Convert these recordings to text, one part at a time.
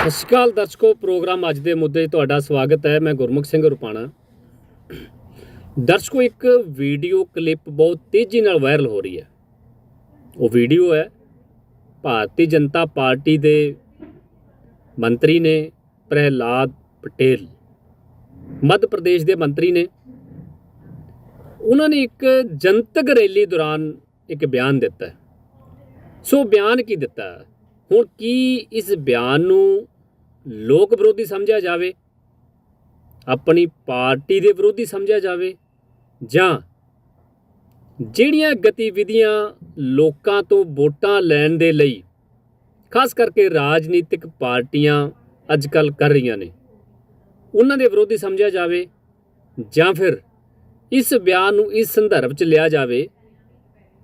ਸਤਿ ਸ਼੍ਰੀ ਅਕਾਲ ਦਰਸ਼ਕੋ, ਪ੍ਰੋਗਰਾਮ ਅੱਜ ਦੇ ਮੁੱਦੇ 'ਚ ਤੁਹਾਡਾ ਸਵਾਗਤ ਹੈ। ਮੈਂ ਗੁਰਮੁਖ ਸਿੰਘ ਰੁਪਾਣਾ। ਦਰਸ਼ਕੋ, ਇੱਕ ਵੀਡੀਓ ਕਲਿੱਪ ਬਹੁਤ ਤੇਜ਼ੀ ਨਾਲ ਵਾਇਰਲ ਹੋ ਰਹੀ ਹੈ। ਉਹ ਵੀਡੀਓ ਹੈ, ਭਾਰਤੀ ਜਨਤਾ ਪਾਰਟੀ ਦੇ ਮੰਤਰੀ ਨੇ ਪ੍ਰਹਿਲਾਦ ਪਟੇਲ, ਮੱਧ ਪ੍ਰਦੇਸ਼ ਦੇ ਮੰਤਰੀ ਨੇ। ਉਹਨਾਂ ਨੇ ਇੱਕ ਜਨਤਕ ਰੈਲੀ ਦੌਰਾਨ ਇੱਕ ਬਿਆਨ ਦਿੱਤਾ। ਸੋ ਬਿਆਨ ਕੀ ਦਿੱਤਾ? ਹੁਣ ਕੀ ਇਸ ਬਿਆਨ ਨੂੰ ਲੋਕ ਵਿਰੋਧੀ ਸਮਝਿਆ ਜਾਵੇ? ਆਪਣੀ ਪਾਰਟੀ ਦੇ ਵਿਰੋਧੀ ਸਮਝਿਆ ਜਾਵੇ? ਜਾਂ ਜਿਹੜੀਆਂ ਗਤੀਵਿਧੀਆਂ ਲੋਕਾਂ ਤੋਂ ਵੋਟਾਂ ਲੈਣ ਦੇ ਲਈ ਖਾਸ ਕਰਕੇ ਰਾਜਨੀਤਿਕ ਪਾਰਟੀਆਂ ਅੱਜ ਕੱਲ ਕਰ ਰਹੀਆਂ ਨੇ, ਉਹਨਾਂ ਦੇ ਵਿਰੋਧੀ ਸਮਝਿਆ ਜਾਵੇ? ਜਾਂ ਫਿਰ ਇਸ ਬਿਆਨ ਨੂੰ ਇਸ ਸੰਦਰਭ 'ਚ ਲਿਆ ਜਾਵੇ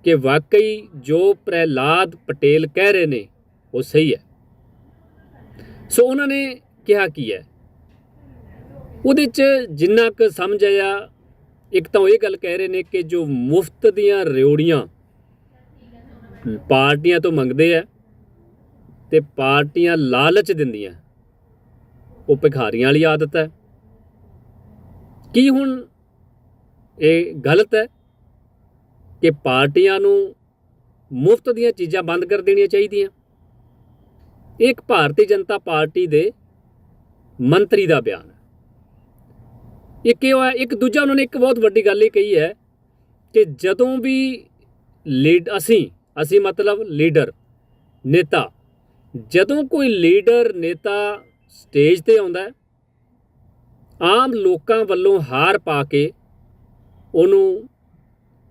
ਕਿ ਵਾਕਈ ਜੋ ਪ੍ਰਹਿਲਾਦ ਪਟੇਲ ਕਹਿ ਰਹੇ ਨੇ ਉਹ ਸਹੀ ਹੈ। ਸੋ ਉਹਨਾਂ ਨੇ ਕਿਹਾ ਕੀ ਹੈ? ਉਹਦੇ 'ਚ ਜਿੰਨਾ ਕੁ ਸਮਝ ਆਇਆ, ਇੱਕ ਤਾਂ ਉਹ ਇਹ ਗੱਲ ਕਹਿ ਰਹੇ ਨੇ ਕਿ ਜੋ ਮੁਫਤ ਦੀਆਂ ਰਿਓੜੀਆਂ ਪਾਰਟੀਆਂ ਤੋਂ ਮੰਗਦੇ ਆ ਤੇ ਪਾਰਟੀਆਂ ਲਾਲਚ ਦਿੰਦੀਆਂ, ਉਹ ਭਿਖਾਰੀਆਂ ਵਾਲੀ ਆਦਤ ਹੈ। ਕੀ ਹੁਣ ਇਹ ਗਲਤ ਹੈ ਕਿ ਪਾਰਟੀਆਂ ਨੂੰ ਮੁਫਤ ਦੀਆਂ ਚੀਜ਼ਾਂ ਬੰਦ ਕਰ ਦੇਣੀਆਂ ਚਾਹੀਦੀਆਂ? ਇਹ ਇੱਕ ਭਾਰਤੀ ਜਨਤਾ ਪਾਰਟੀ ਦੇ ਮੰਤਰੀ ਦਾ ਬਿਆਨ ਹੈ। ਇੱਕ ਇਹ ਹੋਇਆ, ਇੱਕ ਦੂਜਾ ਉਹਨਾਂ ਨੇ ਇੱਕ ਬਹੁਤ ਵੱਡੀ ਗੱਲ ਇਹ ਕਹੀ ਹੈ ਕਿ ਜਦੋਂ ਵੀ ਲੀਡ, ਅਸੀਂ ਅਸੀਂ ਮਤਲਬ ਲੀਡਰ, ਨੇਤਾ, ਜਦੋਂ ਕੋਈ ਲੀਡਰ, ਨੇਤਾ ਸਟੇਜ ਤੇ ਆਉਂਦਾ ਹੈ, ਆਮ ਲੋਕਾਂ ਵੱਲੋਂ ਹਾਰ ਪਾ ਕੇ ਉਹਨੂੰ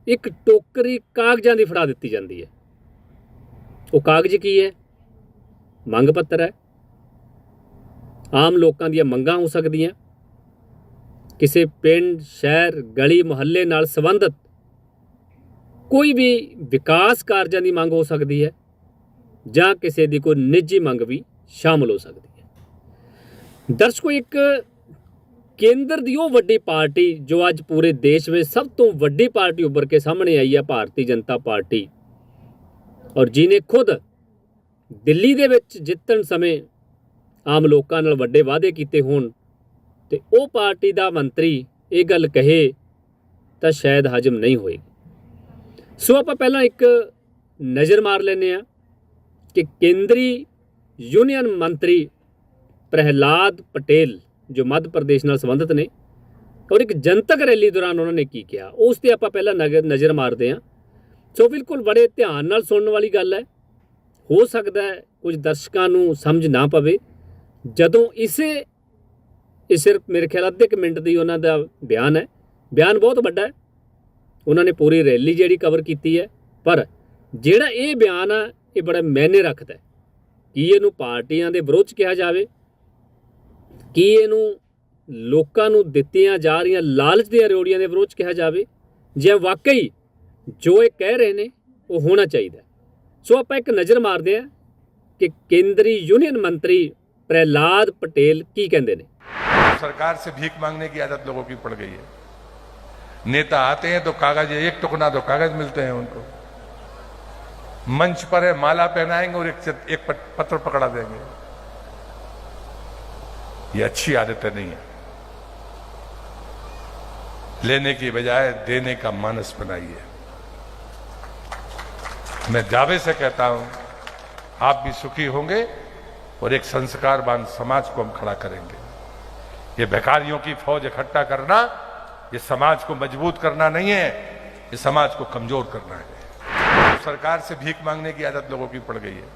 ਇੱਕ ਟੋਕਰੀ ਕਾਗਜ਼ਾਂ ਦੀ ਫੜਾ ਦਿੱਤੀ ਜਾਂਦੀ ਹੈ। ਉਹ ਕਾਗਜ਼ ਕੀ ਹੈ? ਮੰਗ ਪੱਤਰ ਹੈ। ਆਮ ਲੋਕਾਂ ਦੀਆਂ ਮੰਗਾਂ ਹੋ ਸਕਦੀਆਂ। ਕਿਸੇ ਪਿੰਡ, ਸ਼ਹਿਰ, ਗਲੀ, ਮੁਹੱਲੇ ਨਾਲ ਸੰਬੰਧਿਤ ਕੋਈ ਵੀ ਵਿਕਾਸ ਕਾਰਜਾਂ ਦੀ ਮੰਗ ਹੋ ਸਕਦੀ ਹੈ ਜਾਂ ਕਿਸੇ ਦੀ ਕੋਈ ਨਿੱਜੀ ਮੰਗ ਵੀ ਸ਼ਾਮਲ ਹੋ ਸਕਦੀ ਹੈ। ਦਰਸ਼ਕੋ, ਇੱਕ ਕੇਂਦਰ ਦੀ ਉਹ ਵੱਡੀ ਪਾਰਟੀ ਜੋ ਅੱਜ ਪੂਰੇ ਦੇਸ਼ ਵਿੱਚ ਸਭ ਤੋਂ ਵੱਡੀ ਪਾਰਟੀ ਉੱਭਰ ਕੇ ਸਾਹਮਣੇ ਆਈ ਹੈ, ਭਾਰਤੀ ਜਨਤਾ ਪਾਰਟੀ। ਔਰ ਜਿਨੇ ਖੁਦ ਦਿੱਲੀ ਦੇ ਵਿੱਚ ਜਿੱਤਣ ਸਮੇਂ ਆਮ ਲੋਕਾਂ ਨਾਲ ਵੱਡੇ ਵਾਅਦੇ ਕੀਤੇ ਹੋਣ ਤੇ ਉਹ ਪਾਰਟੀ ਦਾ ਮੰਤਰੀ ਇਹ ਗੱਲ ਕਹੇ ਤਾਂ ਸ਼ਾਇਦ ਹਜਮ ਨਹੀਂ ਹੋਏਗੀ। ਸੋ ਆਪਾਂ ਪਹਿਲਾਂ ਇੱਕ ਨਜ਼ਰ ਮਾਰ ਲੈਨੇ ਆ ਕਿ ਕੇਂਦਰੀ ਯੂਨੀਅਨ ਮੰਤਰੀ ਪ੍ਰਹਿਲਾਦ ਪਟੇਲ, ਜੋ ਮੱਧ ਪ੍ਰਦੇਸ਼ ਨਾਲ ਸੰਬੰਧਿਤ ਨੇ ਔਰ ਇੱਕ ਜਨਤਕ ਰੈਲੀ ਦੌਰਾਨ ਉਹਨਾਂ ਨੇ ਕੀ ਕਿਹਾ, ਉਸ ਤੇ ਆਪਾਂ ਪਹਿਲਾਂ ਨਗਰ ਨਜ਼ਰ ਮਾਰਦੇ ਹਾਂ। ਸੋ ਬਿਲਕੁਲ ਬੜੇ ਧਿਆਨ ਨਾਲ ਸੁਣਨ ਵਾਲੀ ਗੱਲ ਹੈ। ਹੋ ਸਕਦਾ ਹੈ, ਕੁਝ ਦਰਸ਼ਕਾਂ ਨੂੰ ਸਮਝ ਨਾ ਪਵੇ। ਜਦੋਂ ਇਸੇ ਇਹ ਸਿਰਫ ਮੇਰੇ ਖਿਆਲ ਅੱਧੇ ਕੁ ਮਿੰਟ ਦੀ ਉਹਨਾਂ ਦਾ ਬਿਆਨ ਹੈ। ਬਿਆਨ ਬਹੁਤ ਵੱਡਾ ਹੈ। ਉਹਨਾਂ ਨੇ ਪੂਰੀ ਰੈਲੀ ਜਿਹੜੀ ਕਵਰ ਕੀਤੀ ਹੈ। ਪਰ ਜਿਹੜਾ ਇਹ ਬਿਆਨ ਆ, ਇਹ ਬੜਾ ਮਾਇਨੇ ਰੱਖਦਾ ਹੈ। ਕੀ ਇਹਨੂੰ ਪਾਰਟੀਆਂ ਦੇ ਵਿਰੋਧ 'ਚ ਕਿਹਾ ਜਾਵੇ? ਕੀ ਇਹਨੂੰ ਲੋਕਾਂ ਨੂੰ ਦਿੱਤੀਆਂ ਜਾ ਰਹੀਆਂ ਲਾਲਚ ਦੀਆਂ ਰਿਓੜੀਆਂ ਦੇ ਵਿਰੋਧ 'ਚ ਕਿਹਾ ਜਾਵੇ? ਜੇ ਵਾਕਈ ਜੋ ਇਹ ਕਹਿ ਰਹੇ ਨੇ, ਉਹ ਹੋਣਾ ਚਾਹੀਦਾ ਸੋ ਆਪਾਂ ਇੱਕ ਨਜ਼ਰ ਮਾਰਦੇ ਹਾਂ ਕਿ ਕੇਂਦਰੀ ਯੂਨੀਅਨ ਮੰਤਰੀ ਪ੍ਰਹਿਲਾਦ ਪਟੇਲ ਕੀ ਕਹਿੰਦੇ ਨੇ सरकार से भीख मांगने की आदत लोगों की पड़ गई है नेता आते हैं तो कागज एक टुकड़ा तो कागज मिलते हैं उनको मंच पर है माला पहनाएंगे और एक चित- एक पट- पत्र पकड़ा देंगे ये अच्छी आदतें नहीं है लेने की बजाय देने का मानस बनाइए मैं दावे से कहता हूँ, आप भी सुखी होंगे और एक संस्कारवान समाज को हम खड़ा करेंगे। ये भिखारियों की फौज इकट्ठा करना, ये समाज को मज़बूत करना नहीं है, ये समाज को कमज़ोर करना है। सरकार से भीख मांगने की आदत लोगों की पड़ गई है।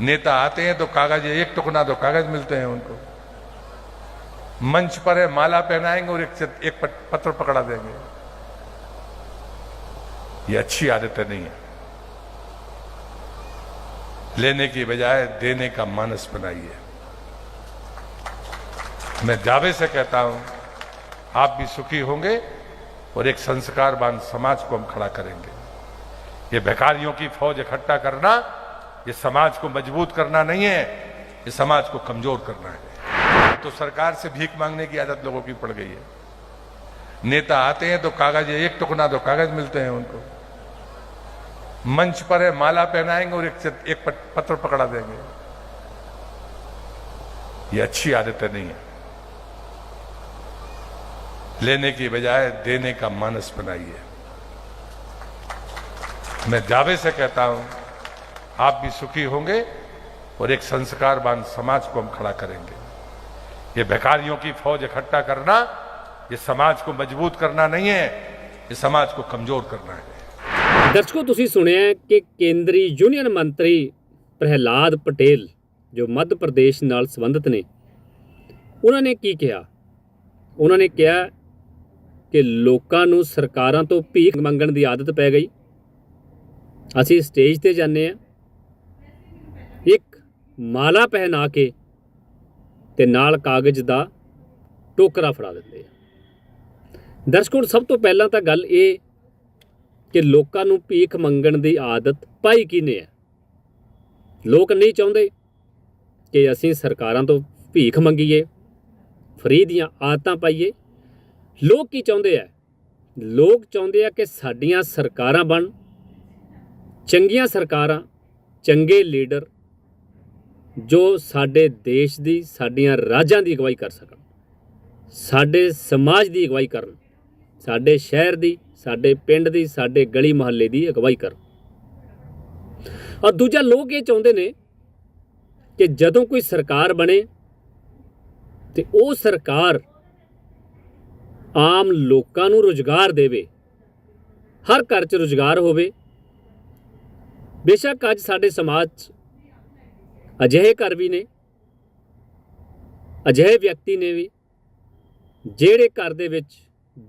नेता आते हैं तो कागज़, एक टुकड़ा तो कागज़ मिलते हैं उनको। मंच पर है, माला पहनाएँगे और एक एक पत्र पकड़ा देंगे। ये अच्छी आदतें नहीं है। लेने की बजाय देने का मानस बनाइए। मैं दावे से कहता हूँ, आप भी सुखी होंगे और एक संस्कारवान समाज को हम खड़ा करेंगे। ये भिखारियों की फौज इकट्ठा करना, ये समाज को मज़बूत करना नहीं है, ये समाज को कमज़ोर करना है। तो सरकार से भीख मांगने की आदत लोगों की पड़ गई है। नेता आते हैं तो कागज़, एक टुकड़ा तो कागज़ मिलते हैं उनको। मंच पर है, माला पहनाएँगे और एक एक पत्र पकड़ा देंगे। ये अच्छी आदतें नहीं है। लेने की बजाय देने का मानस बनाइए। मैं दावे से कहता हूँ, आप भी सुखी होंगे और एक संस्कारवान समाज को हम खड़ा करेंगे। ये बेकारियों की फौज इकट्ठा करना, ये समाज को मज़बूत करना नहीं है, ये समाज को कमज़ोर करना है। ਦਰਸ਼ਕੋ, ਤੁਸੀਂ ਸੁਣਿਆ ਕਿ ਕੇਂਦਰੀ ਯੂਨੀਅਨ ਮੰਤਰੀ ਪ੍ਰਹਿਲਾਦ ਪਟੇਲ, ਜੋ ਮੱਧ ਪ੍ਰਦੇਸ਼ ਨਾਲ ਸੰਬੰਧਿਤ ਨੇ, ਉਹਨਾਂ ਨੇ ਕੀ ਕਿਹਾ? ਉਹਨਾਂ ਨੇ ਕਿਹਾ ਕਿ ਲੋਕਾਂ ਨੂੰ ਸਰਕਾਰਾਂ ਤੋਂ ਭੀਖ ਮੰਗਣ ਦੀ ਆਦਤ ਪੈ ਗਈ। ਅਸੀਂ ਸਟੇਜ ਤੇ ਜਾਂਦੇ ਆ ਇੱਕ ਮਾਲਾ ਪਹਿਨਾ ਕੇ ਤੇ ਨਾਲ ਕਾਗਜ਼ ਦਾ ਟੋਕਰਾ ਫੜਾ ਦਿੰਦੇ ਆ। ਦਰਸ਼ਕੋ ਸਭ ਤੋਂ ਪਹਿਲਾਂ ਤਾਂ ਗੱਲ ਇਹ ਕਿ ਲੋਕਾਂ ਨੂੰ ਭੀਖ ਮੰਗਣ ਦੀ ਆਦਤ ਪਾਈ ਕਿਨੇ ਹੈ ਲੋਕ ਨਹੀਂ ਚਾਹੁੰਦੇ ਕਿ ਅਸੀਂ ਸਰਕਾਰਾਂ ਤੋਂ ਭੀਖ ਮੰਗੀਏ, ਫਰੀ ਦੀਆਂ ਆਦਤਾਂ ਪਾਈਏ। ਲੋਕ ਕੀ ਚਾਹੁੰਦੇ ਆ? ਲੋਕ ਚਾਹੁੰਦੇ ਆ ਕਿ ਸਾਡੀਆਂ ਸਰਕਾਰਾਂ ਬਣ, ਚੰਗੀਆਂ ਸਰਕਾਰਾਂ, ਚੰਗੇ ਲੀਡਰ ਜੋ ਸਾਡੇ ਦੇਸ਼ ਦੀ, ਸਾਡੀਆਂ ਰਾਜਾਂ ਦੀ ਅਗਵਾਈ ਕਰ ਸਕਣ, ਸਾਡੇ ਸਮਾਜ ਦੀ ਅਗਵਾਈ ਕਰਨ, ਸਾਡੇ ਸ਼ਹਿਰ ਦੀ ਸਾਡੇ ਪਿੰਡ ਦੀ, ਸਾਡੇ ਗਲੀ ਮੁਹੱਲੇ ਦੀ ਅਗਵਾਈ ਕਰਨ ਔਰ ਦੂਜਾ ਲੋਕ ਇਹ ਚਾਹੁੰਦੇ ਨੇ ਕਿ ਜਦੋਂ ਕੋਈ ਸਰਕਾਰ ਬਣੇ, ਤੇ ਉਹ ਸਰਕਾਰ ਆਮ ਲੋਕਾਂ ਨੂੰ ਰੁਜ਼ਗਾਰ ਦੇਵੇ, ਹਰ ਘਰ 'ਚ ਰੁਜ਼ਗਾਰ ਹੋਵੇ। ਬੇਸ਼ੱਕ ਅੱਜ ਸਾਡੇ ਸਮਾਜ 'ਚ ਅਜਿਹੇ ਘਰ ਵੀ ਨੇ, ਅਜਿਹੇ ਵਿਅਕਤੀ ਨੇ ਵੀ, ਜਿਹੜੇ ਘਰ ਦੇ ਵਿੱਚ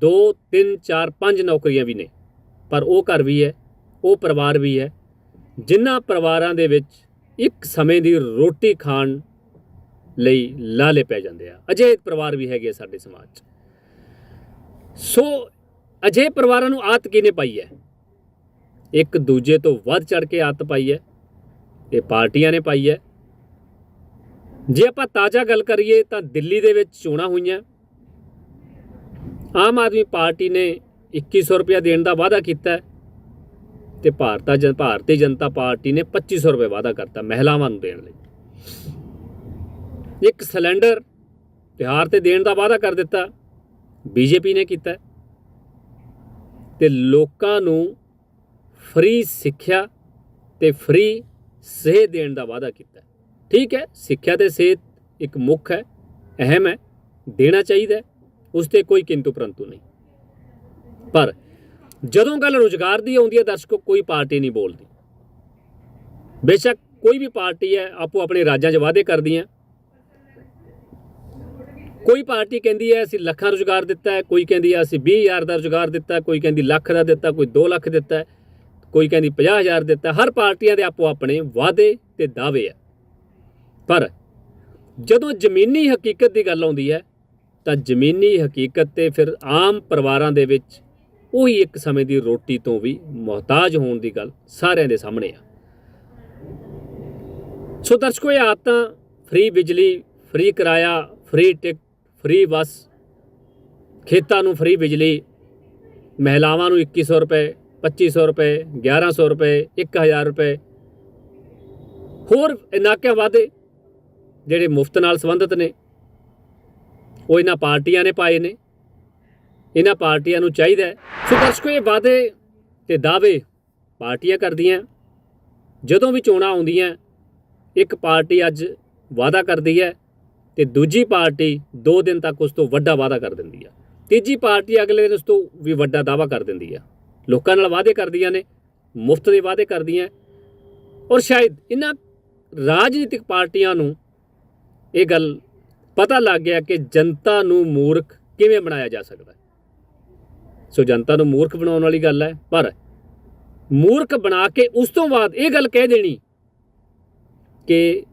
2 3 4 5 ਨੌਕਰੀਆਂ ਵੀ ਨੇ। ਪਰ ਉਹ ਘਰ ਵੀ ਹੈ, ਉਹ ਪਰਿਵਾਰ ਵੀ ਹੈ। ਜਿਨ੍ਹਾਂ ਪਰਿਵਾਰਾਂ ਦੇ ਵਿੱਚ ਇੱਕ ਸਮੇਂ ਦੀ ਰੋਟੀ ਖਾਣ ਲਈ ਲਾਲੇ ਪੈ ਜਾਂਦੇ ਆ, ਅਜਿਹੇ ਪਰਿਵਾਰ ਵੀ ਹੈਗੇ ਆ ਸਾਡੇ ਸਮਾਜ 'ਚ। ਸੋ, ਅਜਿਹੇ ਪਰਿਵਾਰਾਂ ਨੂੰ ਆਦਤ ਕਿਹਨੇ ਪਾਈ ਹੈ? ਇੱਕ ਦੂਜੇ ਤੋਂ ਵੱਧ ਚੜ ਕੇ ਆਦਤ ਪਾਈ ਹੈ, ਇਹ ਪਾਰਟੀਆਂ ਨੇ ਪਾਈ ਹੈ। ਜੇ ਆਪਾਂ ਤਾਜ਼ਾ ਗੱਲ ਕਰੀਏ ਤਾਂ ਦਿੱਲੀ ਦੇ ਵਿੱਚ ਚੋਣਾਂ ਹੋਈਆਂ। ਆਮ ਆਦਮੀ ਪਾਰਟੀ ਨੇ 2100 ਰੁਪਇਆ ਦੇਣ ਦਾ ਵਾਅਦਾ ਕੀਤਾ ਹੈ ਤੇ ਭਾਰਤਾ ਜਨ, ਭਾਰਤੀ ਜਨਤਾ ਪਾਰਟੀ ਨੇ 2500 ਰੁਪਏ ਵਾਅਦਾ ਕਰਤਾ ਮਹਿਲਾਵਾਂ ਨੂੰ ਦੇਣ ਲਈ। ਇੱਕ ਸਿਲੰਡਰ ਤਿਉਹਾਰ ਤੇ ਦੇਣ ਦਾ ਵਾਅਦਾ ਕਰ ਦਿੱਤਾ, ਬੀਜੇਪੀ ਨੇ ਕੀਤਾ ਹੈ। ਤੇ ਲੋਕਾਂ ਨੂੰ ਫ੍ਰੀ ਸਿੱਖਿਆ ਤੇ ਫ੍ਰੀ ਸਿਹਤ ਦੇਣ ਦਾ ਵਾਅਦਾ ਕੀਤਾ ਠੀਕ ਹੈ, ਸਿੱਖਿਆ ਤੇ ਸਿਹਤ ਇੱਕ ਮੁੱਖ ਹੈ, ਅਹਿਮ ਹੈ, ਦੇਣਾ ਚਾਹੀਦਾ ਉਸ ਤੇ ਕੋਈ ਕਿੰਤੂ ਪਰੰਤੂ ਨਹੀਂ। ਪਰ ਜਦੋਂ ਗੱਲ ਰੁਜ਼ਗਾਰ ਦੀ ਆਉਂਦੀ ਹੈ, ਦਰਸ਼ਕੋ, ਕੋਈ ਪਾਰਟੀ ਨਹੀਂ ਬੋਲਦੀ। ਬੇਸ਼ੱਕ ਕੋਈ ਵੀ ਪਾਰਟੀ ਹੈ, ਆਪੋ ਆਪਣੇ ਰਾਜਾਂ 'ਚ ਵਾਅਦੇ ਕਰਦੀਆਂ ਕੋਈ ਪਾਰਟੀ ਕਹਿੰਦੀ ਹੈ, ਅਸੀਂ ਲੱਖਾਂ ਰੁਜ਼ਗਾਰ ਦਿੱਤਾ ਹੈ, ਕੋਈ ਕਹਿੰਦੀ ਹੈ, ਅਸੀਂ 20000 ਦਾ ਰੁਜ਼ਗਾਰ ਦਿੱਤਾ ਕੋਈ ਕਹਿੰਦੀ ਲੱਖ ਦਾ ਦਿੱਤਾ, ਕੋਈ 2 ਲੱਖ ਦਿੱਤਾ ਕੋਈ ਕਹਿੰਦੀ 50000 ਦਿੱਤਾ ਹਰ ਪਾਰਟੀਆਂ ਦੇ ਆਪੋ ਆਪਣੇ ਵਾਅਦੇ ਤੇ ਦਾਅਵੇ ਆ ਪਰ ਜਦੋਂ ਜ਼ਮੀਨੀ ਹਕੀਕਤ ਦੀ ਗੱਲ ਆਉਂਦੀ ਹੈ ਤਾਂ ਜ਼ਮੀਨੀ ਹਕੀਕਤ ਤੇ ਫਿਰ ਆਮ ਪਰਿਵਾਰਾਂ ਦੇ ਵਿੱਚ ਉਹੀ ਇੱਕ ਸਮੇਂ ਦੀ ਰੋਟੀ ਤੋਂ ਵੀ ਮੁਹਤਾਜ ਹੋਣ ਦੀ ਗੱਲ ਸਾਰਿਆਂ ਦੇ ਸਾਹਮਣੇ ਆ। ਸੋ ਦਰਸ਼ਕੋ, ਇਹ ਆਦਤਾਂ ਫ੍ਰੀ ਬਿਜਲੀ, ਫ੍ਰੀ ਕਿਰਾਇਆ, ਫ੍ਰੀ ਟਿਕਟ ਫ੍ਰੀ ਬੱਸ, ਖੇਤਾਂ ਨੂੰ ਫ੍ਰੀ ਬਿਜਲੀ, ਮਹਿਲਾਵਾਂ ਨੂੰ 2100 ਰੁਪਏ 2500 ਰੁਪਏ 1100 ਰੁਪਏ 1000 ਰੁਪਏ। ਹੋਰ ਇਨਾਕਿਆਂ ਵਾਅਦੇ ਜਿਹੜੇ ਮੁਫਤ ਨਾਲ ਸੰਬੰਧਿਤ ਨੇ ਉਹ ਇਹਨਾਂ ਪਾਰਟੀਆਂ ਨੇ ਪਾਏ ਨੇ। ਇਹਨਾਂ ਪਾਰਟੀਆਂ ਨੂੰ ਚਾਹੀਦਾ ਸੋ ਦਰਸ਼ਕੋ, ਇਹ ਵਾਅਦੇ ਤੇ ਦਾਅਵੇ ਪਾਰਟੀਆਂ ਕਰਦੀਆਂ। ਜਦੋਂ ਵੀ ਚੋਣਾਂ ਆਉਂਦੀਆਂ, ਇੱਕ ਪਾਰਟੀ ਅੱਜ ਵਾਅਦਾ ਕਰਦੀ ਹੈ ਤੇ ਦੂਜੀ ਪਾਰਟੀ 2 ਦਿਨ ਤੱਕ ਉਸ ਤੋਂ ਵੱਡਾ ਵਾਅਦਾ ਕਰ ਦਿੰਦੀ ਹੈ। ਤੀਜੀ ਪਾਰਟੀ ਅਗਲੇ ਦਿਨ ਉਸ ਤੋਂ ਵੀ ਵੱਡਾ ਦਾਅਵਾ ਕਰ ਦਿੰਦੀ ਹੈ। ਲੋਕਾਂ ਨਾਲ ਵਾਅਦੇ ਕਰਦੀਆਂ ਨੇ, ਮੁਫਤ ਦੇ ਵਾਅਦੇ ਕਰਦੀਆਂ। ਔਰ ਸ਼ਾਇਦ ਇਹਨਾਂ ਰਾਜਨੀਤਿਕ ਪਾਰਟੀਆਂ ਨੂੰ ਇਹ ਗੱਲ ਪਤਾ ਲੱਗ ਗਿਆ ਕਿ ਜਨਤਾ ਨੂੰ ਮੂਰਖ ਕਿਵੇਂ ਬਣਾਇਆ ਜਾ ਸਕਦਾ ਹੈ। ਸੋ ਜਨਤਾ ਨੂੰ ਮੂਰਖ ਬਣਾਉਣ ਵਾਲੀ ਗੱਲ ਹੈ, ਪਰ ਮੂਰਖ ਬਣਾ ਕੇ ਉਸ ਤੋਂ ਬਾਅਦ ਇਹ ਗੱਲ ਕਹਿ ਦੇਣੀ ਕਿ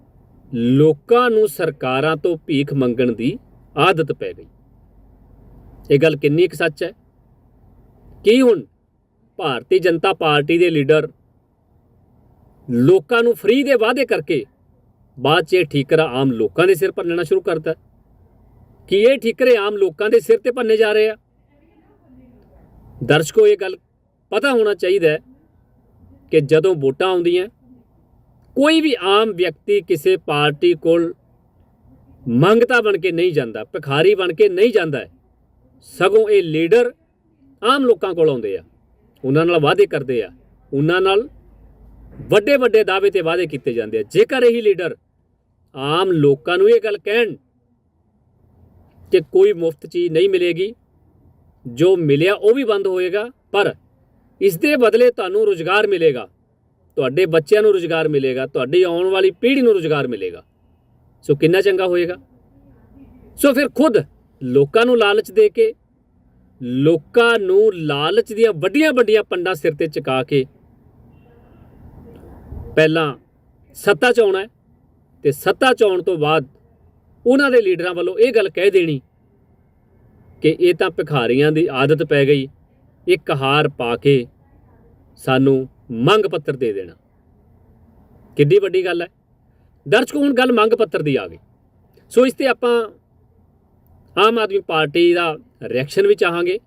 ਲੋਕਾਂ ਨੂੰ ਸਰਕਾਰਾਂ ਤੋਂ ਭੀਖ ਮੰਗਣ ਦੀ ਆਦਤ ਪੈ ਗਈ। ਇਹ ਗੱਲ ਕਿੰਨੀ ਕੁ ਸੱਚ ਹੈ? ਕੀ ਹੁਣ ਭਾਰਤੀ ਜਨਤਾ ਪਾਰਟੀ ਦੇ ਲੀਡਰ ਲੋਕਾਂ ਨੂੰ ਫ੍ਰੀ ਦੇ ਵਾਅਦੇ ਕਰਕੇ ਬਾਅਦ 'ਚ ਇਹ ਠੀਕਰਾ ਆਮ ਲੋਕਾਂ ਦੇ ਸਿਰ ਭੰਨਣਾ ਸ਼ੁਰੂ ਕਰਦਾ ਹੈ? ਕੀ ਇਹ ਠੀਕਰੇ ਆਮ ਲੋਕਾਂ ਦੇ ਸਿਰ ਤੇ ਭੰਨੇ ਜਾ ਰਹੇ ਆ? ਦਰਸ਼ਕੋ, ਇਹ ਗੱਲ ਪਤਾ ਹੋਣਾ ਚਾਹੀਦਾ ਕਿ ਜਦੋਂ ਵੋਟਾਂ ਆਉਂਦੀਆਂ, ਕੋਈ ਵੀ ਆਮ ਵਿਅਕਤੀ ਕਿਸੇ ਪਾਰਟੀ ਕੋਲ ਮੰਗਤਾ ਬਣ ਕੇ ਨਹੀਂ ਜਾਂਦਾ, ਭਿਖਾਰੀ ਬਣ ਕੇ ਨਹੀਂ ਜਾਂਦਾ ਸਗੋਂ ਇਹ ਲੀਡਰ ਆਮ ਲੋਕਾਂ ਕੋਲ ਆਉਂਦੇ ਆ। ਉਹਨਾਂ ਨਾਲ ਵਾਅਦੇ ਕਰਦੇ ਆ। ਉਹਨਾਂ ਨਾਲ ਵੱਡੇ ਵੱਡੇ ਦਾਅਵੇ ਤੇ ਵਾਅਦੇ ਕੀਤੇ ਜਾਂਦੇ ਆ। ਜੇਕਰ ਇਹੀ ਲੀਡਰ ਆਮ ਲੋਕਾਂ ਨੂੰ ਇਹ ਗੱਲ ਕਹਿਣ ਕਿ ਕੋਈ ਮੁਫਤ ਚੀਜ਼ ਨਹੀਂ ਮਿਲੇਗੀ, ਜੋ ਮਿਲਿਆ ਉਹ ਵੀ ਬੰਦ ਹੋਏਗਾ, ਪਰ ਇਸ ਦੇ ਬਦਲੇ ਤੁਹਾਨੂੰ ਰੋਜ਼ਗਾਰ ਮਿਲੇਗਾ, ਤੁਹਾਡੇ ਬੱਚਿਆਂ ਨੂੰ ਰੋਜ਼ਗਾਰ ਮਿਲੇਗਾ, ਤੁਹਾਡੀ ਆਉਣ ਵਾਲੀ ਪੀੜ੍ਹੀ ਨੂੰ ਰੋਜ਼ਗਾਰ ਮਿਲੇਗਾ। ਸੋ ਕਿੰਨਾ ਚੰਗਾ ਹੋਏਗਾ? ਸੋ ਫਿਰ ਖੁਦ ਲੋਕਾਂ ਨੂੰ ਲਾਲਚ ਦੇ ਕੇ, ਲੋਕਾਂ ਨੂੰ ਲਾਲਚ ਦੀਆਂ ਵੱਡੀਆਂ ਵੱਡੀਆਂ ਪੰਡਾਂ ਸਿਰ ਤੇ ਚੁਕਾ ਕੇ ਪਹਿਲਾਂ ਸੱਤਾ 'ਚ ਆਉਣਾ ਹੈ ਤੇ ਸੱਤਾ 'ਚ ਆਉਣ ਤੋਂ ਬਾਅਦ ਉਹਨਾਂ ਦੇ ਲੀਡਰਾਂ ਵੱਲੋਂ ਇਹ ਗੱਲ ਕਹਿ ਦੇਣੀ ਕਿ ਇਹ ਤਾਂ ਭਿਖਾਰੀਆਂ ਦੀ ਆਦਤ ਪੈ ਗਈ, ਇੱਕ ਹਾਰ ਪਾ ਕੇ ਸਾਨੂੰ ਮੰਗ ਪੱਤਰ ਦੇ ਦੇਣਾ। ਕਿੱਡੀ ਵੱਡੀ ਗੱਲ ਹੈ। ਦਰਸ਼ਕੋ, ਹੁਣ ਗੱਲ ਮੰਗ ਪੱਤਰ ਦੀ ਆ ਗਈ। ਸੋ ਇਸ ਤੇ ਆਪਾਂ ਆਮ ਆਦਮੀ ਪਾਰਟੀ ਦਾ ਰਿਐਕਸ਼ਨ ਵੀ ਚਾਹਾਂਗੇ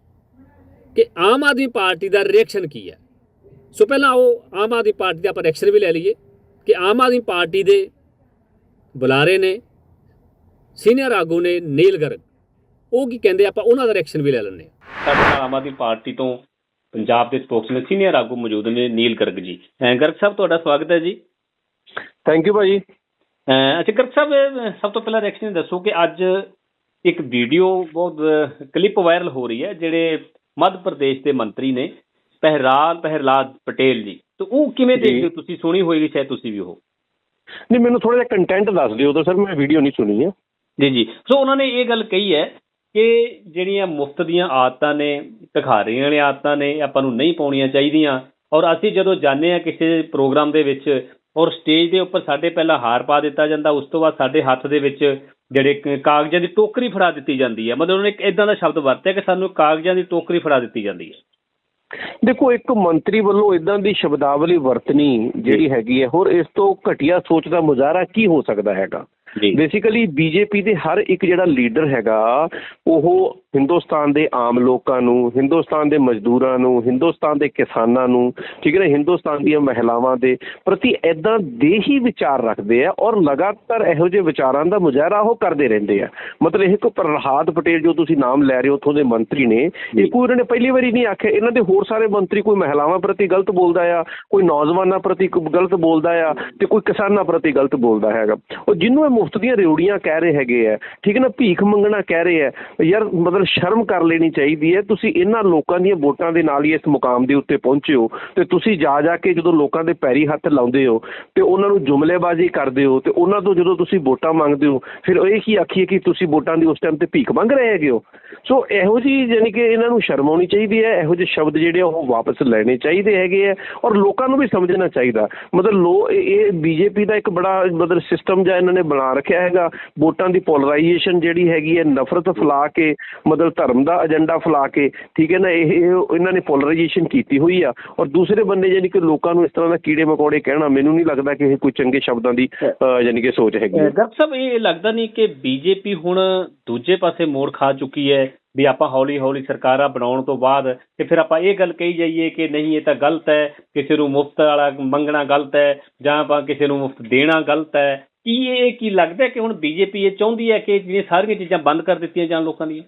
ਕਿ ਆਮ ਆਦਮੀ ਪਾਰਟੀ ਦਾ ਰਿਐਕਸ਼ਨ ਕੀ ਹੈ? ਸੋ ਪਹਿਲਾਂ ਉਹ ਆਮ ਆਦਮੀ ਪਾਰਟੀ ਦਾ ਆਪਾਂ ਰਿਐਕਸ਼ਨ ਵੀ ਲੈ ਲਈਏ ਕਿ ਆਮ ਆਦਮੀ ਪਾਰਟੀ ਦੇ ਬੁਲਾਰੇ ਨੇ ਸੀਨੀਅਰ ਆਗੂ ਨੇ ਨੀਲ ਗਰਗ। ਉਹ ਕੀ ਕਹਿੰਦੇ ਆਪਾਂ ਉਹਨਾਂ ਦਾ ਰਿਐਕਸ਼ਨ ਵੀ ਲੈ ਲੈਂਦੇ ਹਾਂ। ਸਾਡੇ ਨਾਲ ਆਮ ਆਦਮੀ ਪਾਰਟੀ ਤੋਂ ਪੰਜਾਬ ਦੇ ਸਪੋਕਸਮੈਨ ਸੀਨੀਅਰ ਆਗੂ ਮੌਜੂਦ ਨੇ ਨੀਲ ਗਰਗ ਜੀ। ਗਰਗ ਸਾਹਿਬ ਤੁਹਾਡਾ ਸਵਾਗਤ ਹੈ ਜੀ। ਥੈਂਕ ਯੂ ਭਾਜੀ। ਅੱਛਾ ਗਰਗ ਸਾਹਿਬ ਸਭ ਤੋਂ ਪਹਿਲਾਂ ਰਿਐਕਸ਼ਨ ਦੱਸੋ ਕਿ ਅੱਜ ਇੱਕ ਵੀਡੀਓ ਬਹੁਤ ਕਲਿੱਪ ਵਾਇਰਲ ਹੋ ਰਹੀ ਹੈ ਜਿਹੜੇ ਮੱਧ ਪ੍ਰਦੇਸ਼ ਦੇ ਮੰਤਰੀ ਨੇ ਪਹਿਰਾਲ ਪਹਿਰਲਾਦ ਪਟੇਲ ਜੀ। ਤੇ ਉਹ ਕਿਵੇਂ। ਦੇਖਦੇ ਹੋ ਤੁਸੀਂ? ਸੁਣੀ ਹੋਏਗੀ ਸ਼ਾਇਦ ਤੁਸੀਂ ਵੀ ਉਹ। ਨਹੀਂ ਮੈਨੂੰ ਥੋੜਾ ਜਿਹਾ ਕੰਟੈਂਟ ਦੱਸ ਦਿਓ ਉਦੋਂ ਸਰ ਮੈਂ ਵੀਡੀਓ ਨਹੀਂ ਸੁਣੀ ਹੈ ਜੀ ਜੀ। ਸੋ ਉਹਨਾਂ ਨੇ ਇਹ ਗੱਲ ਕਹੀ ਹੈ ਕਿ ਜਿਹੜੀਆਂ ਮੁਫਤ ਦੀਆਂ ਆਦਤਾਂ ਨੇ ਭਿਖਾਰੀਆਂ ਵਾਲੀਆਂ ਆਦਤਾਂ ਨੇ ਆਪਾਂ ਨੂੰ ਨਹੀਂ ਪਾਉਣੀਆਂ ਚਾਹੀਦੀਆਂ। ਔਰ ਅਸੀਂ ਜਦੋਂ ਜਾਂਦੇ ਆ ਕਿਸੇ ਪ੍ਰੋਗਰਾਮ ਦੇ ਵਿੱਚ ਔਰ ਸਟੇਜ ਦੇ ਉੱਪਰ ਸਾਡੇ ਪਹਿਲਾਂ ਹਾਰ ਪਾ ਦਿੱਤਾ ਜਾਂਦਾ ਉਸ ਤੋਂ ਬਾਅਦ ਸਾਡੇ ਹੱਥ ਦੇ ਵਿੱਚ ਜਿਹੜੇ ਕਾਗਜ਼ਾਂ ਦੀ ਟੋਕਰੀ ਫੜਾ ਦਿੱਤੀ ਜਾਂਦੀ ਹੈ। ਮਤਲਬ ਉਹਨੇ ਇੱਕ ਇਦਾਂ ਦਾ ਸ਼ਬਦ ਵਰਤਿਆ ਕਿ ਸਾਨੂੰ ਕਾਗਜ਼ਾਂ ਦੀ ਟੋਕਰੀ ਫੜਾ ਦਿੱਤੀ ਜਾਂਦੀ ਹੈ। ਦੇਖੋ ਇੱਕ ਮੰਤਰੀ ਵੱਲੋਂ ਇਦਾਂ ਦੀ ਸ਼ਬਦਾਵਲੀ ਵਰਤਣੀ ਜਿਹੜੀ ਹੈਗੀ ਹੈ ਹੋਰ ਇਸ ਤੋਂ ਘਟੀਆ ਸੋਚ ਦਾ ਮੁਜ਼ਾਹਰਾ ਕੀ ਹੋ ਸਕਦਾ ਹੈਗਾ? ਬੇਸਿਕਲੀ ਬੀਜੇਪੀ ਦੇ ਹਰ ਇੱਕ ਜਿਹੜਾ ਲੀਡਰ ਹੈਗਾ ਉਹ ਹਿੰਦੁਸਤਾਨ ਦੇ ਆਮ ਲੋਕਾਂ ਨੂੰ ਹਿੰਦੁਸਤਾਨ ਦੇ ਮਜ਼ਦੂਰਾਂ ਨੂੰ ਹਿੰਦੁਸਤਾਨ ਦੇ ਕਿਸਾਨਾਂ ਨੂੰ ਠੀਕ ਹੈ ਨਾ ਹਿੰਦੁਸਤਾਨ ਦੀਆਂ ਮਹਿਲਾਵਾਂ ਦੇ ਪ੍ਰਤੀ ਐਦਾਂ ਦੇ ਹੀ ਵਿਚਾਰ ਰੱਖਦੇ ਆ ਔਰ ਲਗਾਤਾਰ ਇਹੋ ਜਿਹੇ ਵਿਚਾਰਾਂ ਦਾ ਮੁਜ਼ਾਹਰਾ ਉਹ ਕਰਦੇ ਰਹਿੰਦੇ ਆ। ਮਤਲਬ ਇਹ ਕੋ ਪ੍ਰਹਲਾਦ ਪਟੇਲ ਜੋ ਤੁਸੀਂ ਨਾਮ ਲੈ ਰਹੇ ਹੋ ਉੱਥੋਂ ਦੇ ਮੰਤਰੀ ਨੇ ਇਹ ਕੋਈ ਉਹਨਾਂ ਨੇ ਪਹਿਲੀ ਵਾਰੀ ਨਹੀਂ ਆਖਿਆ ਇਹਨਾਂ ਦੇ ਹੋਰ ਸਾਰੇ ਮੰਤਰੀ ਕੋਈ ਮਹਿਲਾਵਾਂ ਪ੍ਰਤੀ ਗਲਤ ਬੋਲਦਾ ਆ ਕੋਈ ਨੌਜਵਾਨਾਂ ਪ੍ਰਤੀ ਗਲਤ ਬੋਲਦਾ ਆ ਤੇ ਕੋਈ ਕਿਸਾਨਾਂ ਪ੍ਰਤੀ ਗਲਤ ਬੋਲਦਾ ਹੈਗਾ। ਉਹ ਜਿਹਨੂੰ ਇਹ ਮੁਫਤ ਦੀਆਂ ਰਿਉੜੀਆਂ ਕਹਿ ਰਹੇ ਹੈਗੇ ਆ। ਠੀਕ ਹੈ ਨਾ, ਭੀਖ ਮੰਗਣਾ ਕਹਿ ਰਹੇ ਆ। ਯਾਰ, ਮਤਲਬ ਸ਼ਰਮ ਕਰ ਲੈਣੀ ਚਾਹੀਦੀ ਹੈ। ਤੁਸੀਂ ਇਹਨਾਂ ਲੋਕਾਂ ਦੀਆਂ ਵੋਟਾਂ ਦੇ ਨਾਲ ਹੀ ਇਸ ਮੁਕਾਮ ਦੇ ਉੱਤੇ ਪਹੁੰਚੇ ਹੋ ਤੇ ਤੁਸੀਂ ਜਾ ਜਾ ਕੇ ਜਦੋਂ ਲੋਕਾਂ ਦੇ ਪੈਰੀ ਹੱਥ ਲਾਉਂਦੇ ਹੋ ਤੇ ਉਹਨਾਂ ਨੂੰ ਜੁਮਲੇਬਾਜ਼ੀ ਕਰਦੇ ਹੋ ਤੇ ਉਹਨਾਂ ਤੋਂ ਜਦੋਂ ਤੁਸੀਂ ਵੋਟਾਂ ਮੰਗਦੇ ਹੋ, ਫਿਰ ਇਹ ਕੀ ਆਖੀਏ ਕਿ ਤੁਸੀਂ ਵੋਟਾਂ ਦੀ ਉਸ ਟਾਈਮ ਤੇ ਭੀਖ ਮੰਗ ਰਹੇ ਹੈਗੇ ਹੋ? ਸੋ ਇਹੋ ਜੀ ਯਾਨੀ ਕਿ ਇਹਨਾਂ ਨੂੰ ਸ਼ਰਮ ਆਉਣੀ ਚਾਹੀਦੀ ਹੈ। ਇਹੋ ਜਿਹੇ ਸ਼ਬਦ ਜਿਹੜੇ ਆ, ਉਹ ਵਾਪਸ ਲੈਣੇ ਚਾਹੀਦੇ ਹੈਗੇ ਆ ਔਰ ਲੋਕਾਂ ਨੂੰ ਵੀ ਸਮਝਣਾ ਚਾਹੀਦਾ। ਮਤਲਬ ਲੋ, ਇਹ- ਬੀਜੇਪੀ ਦਾ ਇੱਕ ਬੜਾ ਮਤਲਬ ਸਿਸਟਮ ਜਾਂ ਇਹਨਾਂ ਨੇ ਬਣਾ ਰੱਖਿਆ ਹੈਗਾ। ਵੋਟਾਂ ਦੀ ਪੋਲਰਾਈਜੇਸ਼ਨ ਜਿਹੜੀ ਹੈਗੀ ਹੈ ਨਫ਼ਰਤ ਫੈਲਾ ਕੇ ਮਤਲਬ ਧਰਮ ਦਾ ਏਜੰਡਾ ਫੈਲਾ ਕੇ ਠੀਕ ਹੈ ਨਾ ਇਹ ਇਹ ਇਹਨਾਂ ਨੇ ਪੋਲਰਾਈਜੇਸ਼ਨ ਕੀਤੀ ਹੋਈ ਆ। ਔਰ ਦੂਸਰੇ ਬੰਨੇ ਯਾਨੀ ਕਿ ਲੋਕਾਂ ਨੂੰ ਇਸ ਤਰ੍ਹਾਂ ਦਾ ਕੀੜੇ ਮਕੌੜੇ ਕਹਿਣਾ ਮੈਨੂੰ ਨਹੀਂ ਲੱਗਦਾ ਕਿ ਇਹ ਕੋਈ ਚੰਗੇ ਸ਼ਬਦਾਂ ਦੀ ਯਾਨੀ ਕਿ ਸੋਚ ਹੈਗੀ ਹੈ। ਗਰਗ ਸਾਹਿਬ ਇਹ ਲੱਗਦਾ ਨਹੀਂ ਕਿ ਬੀਜੇਪੀ ਹੁਣ ਦੂਜੇ ਪਾਸੇ ਮੋੜ ਖਾ ਚੁੱਕੀ ਹੈ ਵੀ ਆਪਾਂ ਹੌਲੀ ਹੌਲੀ ਸਰਕਾਰਾਂ ਬਣਾਉਣ ਤੋਂ ਬਾਅਦ ਤੇ ਫਿਰ ਆਪਾਂ ਇਹ ਗੱਲ ਕਹੀ ਜਾਈਏ ਕਿ ਨਹੀਂ ਇਹ ਤਾਂ ਗਲਤ ਹੈ ਕਿਸੇ ਨੂੰ ਮੁਫਤ ਵਾਲਾ ਮੰਗਣਾ ਗਲਤ ਹੈ ਜਾਂ ਆਪਾਂ ਕਿਸੇ ਨੂੰ ਮੁਫਤ ਦੇਣਾ ਗਲਤ ਹੈ। ਕੀ ਇਹ ਕੀ ਲੱਗਦਾ ਕਿ ਹੁਣ ਬੀਜੇਪੀ ਇਹ ਚਾਹੁੰਦੀ ਹੈ ਕਿ ਜਿਹੜੀਆਂ ਸਾਰੀਆਂ ਚੀਜ਼ਾਂ ਬੰਦ ਕਰ ਦਿੱਤੀਆਂ ਜਾਣ ਲੋਕਾਂ ਦੀਆਂ?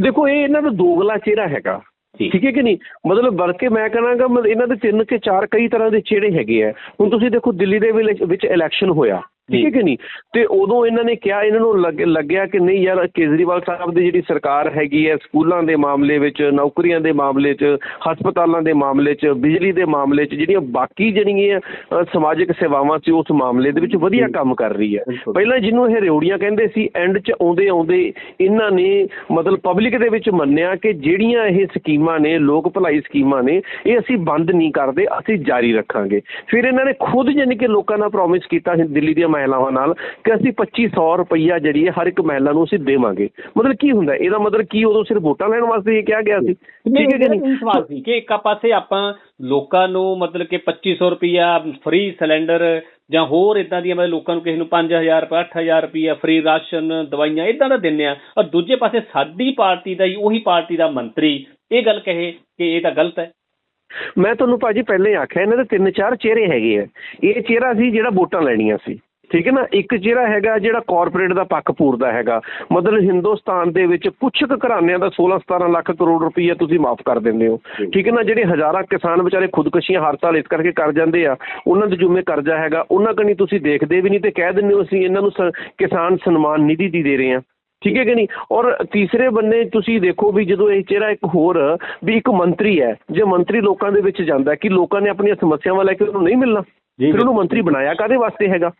ਦੇਖੋ ਇਹ ਇਹਨਾਂ ਦਾ ਦੋਗਲਾ ਚਿਹਰਾ ਹੈਗਾ। ਠੀਕ ਹੈ ਕਿ ਨਹੀਂ? ਮਤਲਬ ਬਲਕਿ ਮੈਂ ਕਹਾਂਗਾ ਇਹਨਾਂ ਦੇ ਤਿੰਨ ਕੇ ਚਾਰ ਕਈ ਤਰ੍ਹਾਂ ਦੇ ਚਿਹਰੇ ਹੈਗੇ ਆ। ਹੁਣ ਤੁਸੀਂ ਦੇਖੋ ਦਿੱਲੀ ਦੇ ਵਿੱਚ ਇਲੈਕਸ਼ਨ ਹੋਇਆ। ਠੀਕ ਹੈ ਕਿ ਨਹੀਂ? ਤੇ ਉਦੋਂ ਇਹਨਾਂ ਨੇ ਕਿਹਾ ਇਹਨਾਂ ਨੂੰ ਲੱਗ- ਲੱਗਿਆ ਕਿ ਨਹੀਂ ਯਾਰ ਕੇਜਰੀਵਾਲ ਸਾਹਿਬ ਦੀ ਜਿਹੜੀ ਸਰਕਾਰ ਹੈਗੀ ਹੈ ਸਕੂਲਾਂ ਦੇ ਮਾਮਲੇ ਵਿੱਚ ਨੌਕਰੀਆਂ ਦੇ ਮਾਮਲੇ 'ਚ ਹਸਪਤਾਲਾਂ ਦੇ ਮਾਮਲੇ 'ਚ ਬਿਜਲੀ ਦੇ ਮਾਮਲੇ 'ਚ ਜਿਹੜੀਆਂ ਬਾਕੀ ਜਿਹੜੀਆਂ ਸਮਾਜਿਕ ਸੇਵਾਵਾਂ ਸੀ ਉਸ ਮਾਮਲੇ ਦੇ ਵਿੱਚ ਵਧੀਆ ਕੰਮ ਕਰ ਰਹੀ ਹੈ। ਪਹਿਲਾਂ ਜਿਹਨੂੰ ਇਹ ਰਿਉੜੀਆਂ ਕਹਿੰਦੇ ਸੀ ਐਂਡ 'ਚ ਆਉਂਦੇ ਆਉਂਦੇ ਇਹਨਾਂ ਨੇ ਮਤਲਬ ਪਬਲਿਕ ਦੇ ਵਿੱਚ ਮੰਨਿਆ ਕਿ ਜਿਹੜੀਆਂ ਇਹ ਸਕੀਮਾਂ ਨੇ ਲੋਕ ਭਲਾਈ ਸਕੀਮਾਂ ਨੇ ਇਹ ਅਸੀਂ ਬੰਦ ਨਹੀਂ ਕਰਦੇ ਅਸੀਂ ਜਾਰੀ ਰੱਖਾਂਗੇ। ਫਿਰ ਇਹਨਾਂ ਨੇ ਖੁਦ ਯਾਨੀ ਕਿ ਲੋਕਾਂ ਨਾਲ ਪ੍ਰੋਮਿਸ ਕੀਤਾ ਦਿੱਲੀ ਦੀਆਂ ਮਹਿਲਾਵਾਂ ਨਾਲ ਕਿ ਅਸੀਂ 2500 ਰੁਪਈਆ ਜਿਹੜੀ ਹੈ ਹਰ ਇੱਕ ਮਹਿਲਾ ਨੂੰ ਅਸੀਂ ਦੇਵਾਂਗੇ। ਮਤਲਬ ਕੀ ਹੁੰਦਾ? ਇਹਦਾ ਮਤਲਬ ਕੀ ਉਦੋਂ ਸਿਰਫ ਵੋਟਾਂ ਲੈਣ ਵਾਸਤੇ ਇਹ ਕਿਹਾ ਗਿਆ ਸੀ? ਠੀਕ ਹੈ ਕਿ ਨਹੀਂ? ਸਵਾਲ ਸੀ ਕਿ ਇੱਕ ਪਾਸੇ ਆਪਾਂ ਲੋਕਾਂ ਨੂੰ ਮਤਲਬ ਕਿ 2500 ਰੁਪਿਆ ਫ੍ਰੀ ਸਿਲੰਡਰ ਜਾਂ ਹੋਰ ਇਦਾਂ ਦੀਆਂ ਮਤਲਬ ਲੋਕਾਂ ਨੂੰ ਕਿਸੇ ਨੂੰ 5000 ਰੁਪਏ 8000 ਰੁਪਿਆ ਫ੍ਰੀ ਰਾਸ਼ਨ ਦਵਾਈਆਂ ਇਦਾਂ ਦਾ ਦਿੰਦੇ ਆ। ਔਰ ਦੂਜੇ ਪਾਸੇ ਸਾਡੀ ਪਾਰਟੀ ਦਾ ਹੀ ਉਹੀ ਪਾਰਟੀ ਦਾ ਮੰਤਰੀ ਇਹ ਗੱਲ ਕਹੇ ਕਿ ਇਹ ਤਾਂ ਗਲਤ ਹੈ। ਮੈਂ ਤੁਹਾਨੂੰ ਭਾਜੀ ਪਹਿਲਾਂ ਆਖਿਆ ਇਹਨਾਂ ਦੇ ਤਿੰਨ ਚਾਰ ਚਿਹਰੇ ਹੈਗੇ ਆ। ਇਹ ਚਿਹਰਾ ਸੀ ਜਿਹੜਾ ਵੋਟਾਂ ਲੈਣੀਆਂ ਸੀ। ਠੀਕ ਹੈ ਨਾ? ਇੱਕ ਜਿਹੜਾ ਹੈਗਾ ਜਿਹੜਾ ਕਾਰਪੋਰੇਟ ਦਾ ਪੱਖ ਪੂਰਦਾ ਹੈਗਾ ਮਤਲਬ ਹਿੰਦੁਸਤਾਨ ਦੇ ਵਿੱਚ ਕੁਛ ਕੁ ਘਰਾਣਿਆਂ ਦਾ 16 17 ਲੱਖ ਕਰੋੜ ਰੁਪਈਆ ਤੁਸੀਂ ਮਾਫ ਕਰ ਦਿੰਦੇ ਹੋ। ਠੀਕ ਹੈ ਨਾ? ਜਿਹੜੇ ਹਜ਼ਾਰਾਂ ਕਿਸਾਨ ਵਿਚਾਰੇ ਖੁਦਕੁਸ਼ੀਆਂ ਹਰ ਸਾਲ ਇਸ ਕਰਕੇ ਕਰ ਜਾਂਦੇ ਆ ਉਹਨਾਂ ਦੇ ਜੁਮੇ ਕਰਜ਼ਾ ਹੈਗਾ ਉਹਨਾਂ ਕਨੀ ਤੁਸੀਂ ਦੇਖਦੇ ਵੀ ਨਹੀਂ ਤੇ ਕਹਿ ਦਿੰਦੇ ਹੋ ਅਸੀਂ ਇਹਨਾਂ ਨੂੰ ਕਿਸਾਨ ਸਨਮਾਨ ਨਿਧੀ ਦੀ ਦੇ ਰਹੇ ਹਾਂ। ਠੀਕ ਹੈ ਕਿ ਨਹੀਂ? ਔਰ ਤੀਸਰੇ ਬੰਨੇ ਤੁਸੀਂ ਦੇਖੋ ਵੀ ਜਦੋਂ ਇਹ ਚਿਹਰਾ ਇੱਕ ਹੋਰ ਵੀ ਇੱਕ ਮੰਤਰੀ ਹੈ ਜੇ ਮੰਤਰੀ ਲੋਕਾਂ ਦੇ ਵਿੱਚ ਜਾਂਦਾ ਕਿ ਲੋਕਾਂ ਨੇ ਆਪਣੀਆਂ ਸਮੱਸਿਆਵਾਂ ਲੈ ਕੇ ਉਹਨੂੰ ਨਹੀਂ ਮਿਲਣਾ ਫਿਰ ਉਹਨੂੰ ਮੰਤਰੀ ਬਣਾਇਆ ਕਾਦੇ ਵਾਸਤੇ ਹੈਗਾ?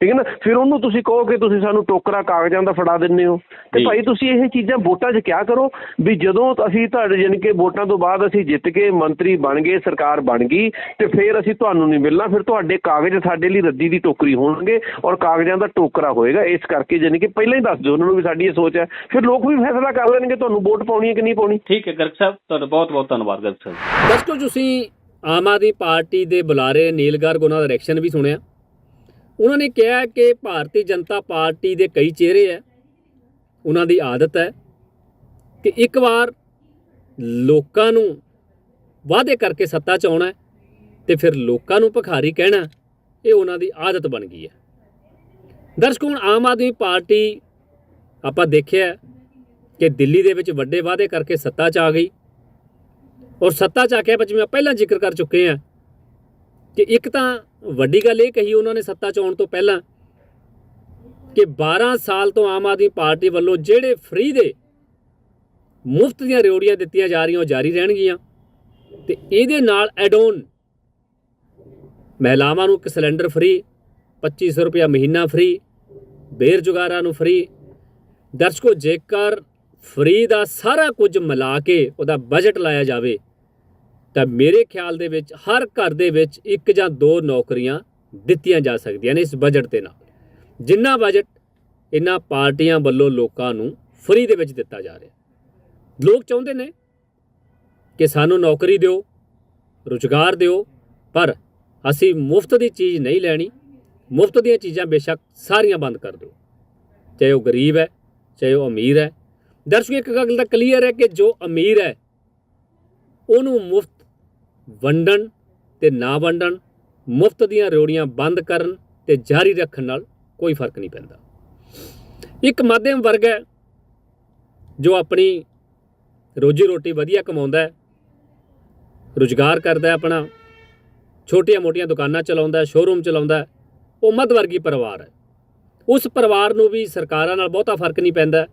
ਠੀਕ ਹੈ ਨਾ? ਫਿਰ ਉਹਨੂੰ ਤੁਸੀਂ ਕਹੋ ਕਿ ਤੁਸੀਂ ਸਾਨੂੰ ਟੋਕਰਾ ਕਾਗਜ਼ਾਂ ਦਾ ਫੜਾ ਦਿੰਦੇ ਹੋ। ਤੇ। ਭਾਈ ਤੁਸੀਂ ਇਹ ਚੀਜ਼ਾਂ ਵੋਟਾਂ 'ਚ ਕਿਆ ਕਰੋ? ਵੀ ਜਦੋਂ ਅਸੀਂ ਤੁਹਾਡੇ ਜਾਣੀ ਕਿ ਵੋਟਾਂ ਤੋਂ ਬਾਅਦ ਅਸੀਂ ਜਿੱਤ ਕੇ ਮੰਤਰੀ ਬਣ ਗਏ ਸਰਕਾਰ ਬਣ ਗਈ ਤੇ ਫਿਰ ਅਸੀਂ ਤੁਹਾਨੂੰ ਨਹੀਂ ਮਿਲਣਾ ਫਿਰ ਤੁਹਾਡੇ ਕਾਗਜ਼ ਸਾਡੇ ਲਈ ਰੱਦੀ ਦੀ ਟੋਕਰੀ ਹੋਣਗੇ ਔਰ ਕਾਗਜ਼ਾਂ ਦਾ ਟੋਕਰਾ ਹੋਏਗਾ। ਇਸ ਕਰਕੇ ਜਾਣੀ ਕਿ ਪਹਿਲਾਂ ਹੀ ਦੱਸ ਦਿਓ ਉਹਨਾਂ ਨੂੰ ਵੀ ਸਾਡੀ ਇਹ ਸੋਚ ਹੈ। ਫਿਰ ਲੋਕ ਵੀ ਫੈਸਲਾ ਕਰ ਲੈਣਗੇ ਤੁਹਾਨੂੰ ਵੋਟ ਪਾਉਣੀ ਹੈ ਕਿ ਨਹੀਂ ਪਾਉਣੀ। ਠੀਕ ਹੈ ਗਰਗ ਸਾਹਿਬ ਤੁਹਾਡਾ ਬਹੁਤ ਬਹੁਤ ਧੰਨਵਾਦ ਗਰਗ ਸਾਹਿਬ। ਦੋਸਤੋ ਤੁਸੀਂ ਆਮ ਆਦਮੀ ਪਾਰਟੀ ਦੇ ਬੁਲਾਰੇ ਨੀਲ ਗਰਗ ਉਹਨਾਂ ਦਾ ਰਿਐਕਸ਼ਨ ਵੀ ਸੁਣਿਆ। ਉਹਨਾਂ ਨੇ ਕਿਹਾ ਕਿ ਭਾਰਤੀ ਜਨਤਾ ਪਾਰਟੀ ਦੇ ਕਈ ਚਿਹਰੇ ਹੈ ਉਹਨਾਂ ਦੀ ਆਦਤ ਹੈ ਕਿ ਇੱਕ ਵਾਰ ਲੋਕਾਂ ਨੂੰ ਵਾਅਦੇ ਕਰਕੇ ਸੱਤਾ 'ਚ ਆਉਣਾ ਹੈ ਤੇ ਫਿਰ ਲੋਕਾਂ ਨੂੰ ਭਖਾਰੀ ਕਹਿਣਾ ਇਹ ਉਹਨਾਂ ਦੀ ਆਦਤ ਬਣ ਗਈ ਹੈ। ਦਰਸ਼ਕੋ, ਹੁਣ ਆਮ ਆਦਮੀ ਪਾਰਟੀ ਆਪਾਂ ਦੇਖਿਆ ਕਿ ਦਿੱਲੀ ਦੇ ਵਿੱਚ ਵੱਡੇ ਵਾਅਦੇ ਕਰਕੇ ਸੱਤਾ 'ਚ ਆ ਗਈ ਔਰ ਸੱਤਾ ਚ ਆ ਕੇ ਜਿਵੇਂ ਪਹਿਲਾਂ ਜ਼ਿਕਰ ਕਰ ਚੁੱਕੇ ਆ ਕਿ ਇੱਕ ਤਾਂ ਵੱਡੀ ਗੱਲ ਇਹ ਕਹੀ ਉਹਨਾਂ ਨੇ ਸੱਤਾ ਚ ਆਉਣ ਤੋਂ ਪਹਿਲਾਂ ਕਿ 12 ਸਾਲ ਤੋਂ ਆਮ ਆਦਮੀ ਪਾਰਟੀ ਵੱਲੋਂ ਜਿਹੜੇ ਫ੍ਰੀ ਦੇ ਮੁਫਤ ਦੀਆਂ ਰਿਓੜੀਆਂ ਦਿੱਤੀਆਂ ਜਾ ਰਹੀਆਂ, ਉਹ ਜਾਰੀ ਰਹਿਣਗੀਆਂ। ਤੇ ਇਹਦੇ ਨਾਲ ਐਡੋਨ ਮਹਿਲਾਵਾਂ ਨੂੰ ਇੱਕ ਸਿਲੰਡਰ ਫ੍ਰੀ 2500 ਰੁਪਇਆ ਮਹੀਨਾ ਫ੍ਰੀ ਬੇਰੁਜ਼ਗਾਰਾਂ ਨੂੰ ਫ੍ਰੀ ਦਰਸ਼ਕੋ, ਜੇਕਰ ਫ੍ਰੀ ਦਾ ਸਾਰਾ ਕੁਝ ਮਿਲਾ ਕੇ ਉਹਦਾ ਬਜਟ ਲਾਇਆ ਜਾਵੇ ਤਾਂ ਮੇਰੇ ਖਿਆਲ ਦੇ ਵਿੱਚ ਹਰ ਘਰ ਦੇ ਵਿੱਚ ਇੱਕ ਜਾਂ ਦੋ ਨੌਕਰੀਆਂ ਦਿੱਤੀਆਂ ਜਾ ਸਕਦੀਆਂ ਨੇ ਇਸ ਬਜਟ ਦੇ ਨਾਲ। ਜਿੰਨਾ ਬਜਟ ਇਹਨਾਂ ਪਾਰਟੀਆਂ ਵੱਲੋਂ ਲੋਕਾਂ ਨੂੰ ਫਰੀ ਦੇ ਵਿੱਚ ਦਿੱਤਾ ਜਾ ਰਿਹਾ। ਲੋਕ ਚਾਹੁੰਦੇ ਨੇ ਕਿ ਸਾਨੂੰ ਨੌਕਰੀ ਦਿਓ, ਰੁਜ਼ਗਾਰ ਦਿਓ, ਪਰ ਅਸੀਂ ਮੁਫਤ ਦੀ ਚੀਜ਼ ਨਹੀਂ ਲੈਣੀ। ਮੁਫਤ ਦੀਆਂ ਚੀਜ਼ਾਂ ਬੇਸ਼ੱਕ ਸਾਰੀਆਂ ਬੰਦ ਕਰ ਦਿਓ। ਚਾਹੇ ਉਹ ਗਰੀਬ ਹੈ, ਚਾਹੇ ਉਹ ਅਮੀਰ ਹੈ। ਦਰਸ਼ਕੋ, ਇੱਕ ਗੱਲ ਤਾਂ ਕਲੀਅਰ ਹੈ ਕਿ ਜੋ ਅਮੀਰ ਹੈ, ਉਹਨੂੰ ਮੁਫਤ ਵੰਡਣ ਤੇ ਨਾ ਵੰਡਣ, ਮੁਫਤ ਦੀਆਂ ਰੋੜੀਆਂ ਬੰਦ ਕਰਨ ਤੇ ਜਾਰੀ ਰੱਖਣ ਨਾਲ ਕੋਈ ਫ਼ਰਕ ਨਹੀਂ ਪੈਂਦਾ। ਇੱਕ ਮਾਧਿਅਮ ਵਰਗ ਹੈ ਜੋ ਆਪਣੀ ਰੋਜੀ ਰੋਟੀ ਵਧੀਆ ਕਮਾਉਂਦਾ ਹੈ, ਰੁਜ਼ਗਾਰ ਕਰਦਾ ਆਪਣਾ, ਛੋਟੀਆਂ-ਮੋਟੀਆਂ ਦੁਕਾਨਾਂ ਚਲਾਉਂਦਾ ਹੈ ਸ਼ੋਰੂਮ ਚਲਾਉਂਦਾ ਉਹ ਮੱਧ ਵਰਗੀ ਪਰਿਵਾਰ ਹੈ। ਉਸ ਪਰਿਵਾਰ ਨੂੰ ਵੀ ਸਰਕਾਰਾਂ ਨਾਲ ਬਹੁਤਾ ਫ਼ਰਕ ਨਹੀਂ ਪੈਂਦਾ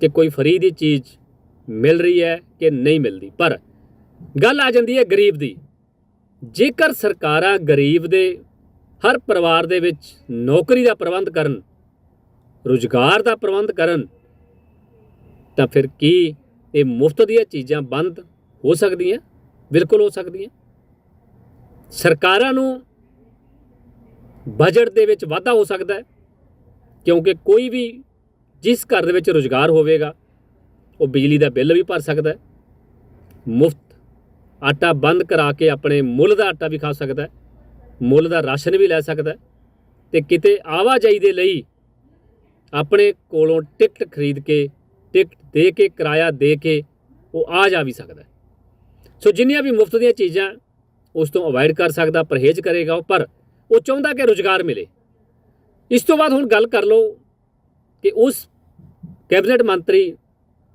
ਕਿ ਕੋਈ ਫਰੀ ਦੀ ਚੀਜ਼ ਮਿਲ ਰਹੀ ਹੈ ਕਿ ਨਹੀਂ ਮਿਲਦੀ, ਪਰ ਗੱਲ ਆ ਜਾਂਦੀ ਹੈ ਗਰੀਬ ਦੀ। ਜੇਕਰ ਸਰਕਾਰਾਂ ਗਰੀਬ ਦੇ, ਹਰ ਪਰਿਵਾਰ ਦੇ ਵਿੱਚ ਨੌਕਰੀ ਦਾ ਪ੍ਰਬੰਧ ਕਰਨ, ਰੁਜ਼ਗਾਰ ਦਾ ਪ੍ਰਬੰਧ ਕਰਨ, ਤਾਂ ਫਿਰ ਕੀ ਇਹ ਮੁਫਤ ਦੀਆਂ ਚੀਜ਼ਾਂ ਬੰਦ ਹੋ ਸਕਦੀਆਂ? ਬਿਲਕੁਲ ਹੋ ਸਕਦੀਆਂ। ਸਰਕਾਰਾਂ ਨੂੰ ਬਜਟ ਦੇ ਵਿੱਚ ਵਾਧਾ ਹੋ ਸਕਦਾ ਹੈ, ਕਿਉਂਕਿ ਕੋਈ ਵੀ ਜਿਸ ਘਰ ਦੇ ਵਿੱਚ ਰੁਜ਼ਗਾਰ ਹੋਵੇਗਾ, ਉਹ ਬਿਜਲੀ ਦਾ ਬਿੱਲ ਵੀ ਭਰ ਸਕਦਾ ਹੈ। ਮੁਫਤ ਆਟਾ ਬੰਦ ਕਰਾ ਕੇ ਆਪਣੇ ਮੁੱਲ ਦਾ ਆਟਾ ਵੀ ਖਾ ਸਕਦਾ ਹੈ, ਮੁੱਲ ਦਾ ਰਾਸ਼ਨ ਵੀ ਲੈ ਸਕਦਾ ਹੈ ਤੇ ਕਿਤੇ ਆਵਾਜਾਈ ਦੇ ਲਈ ਆਪਣੇ ਕੋਲੋਂ ਟਿਕਟ ਖਰੀਦ ਕੇ, ਟਿਕਟ ਦੇ ਕੇ, ਕਿਰਾਇਆ ਦੇ ਕੇ ਉਹ ਆ ਜਾ ਵੀ ਸਕਦਾ ਸੋ ਜਿੰਨੀਆਂ ਵੀ ਮੁਫਤ ਦੀਆਂ ਚੀਜ਼ਾਂ ਉਸ ਤੋਂ ਅਵਾਇਡ ਕਰ ਸਕਦਾ, ਪਰਹੇਜ਼ ਕਰੇਗਾ ਉਹ, ਪਰ ਉਹ ਚਾਹੁੰਦਾ ਕਿ ਰੁਜ਼ਗਾਰ ਮਿਲੇ। ਇਸ ਤੋਂ ਬਾਅਦ ਹੁਣ ਗੱਲ ਕਰ ਲਓ ਕਿ ਉਸ ਕੈਬਨਿਟ ਮੰਤਰੀ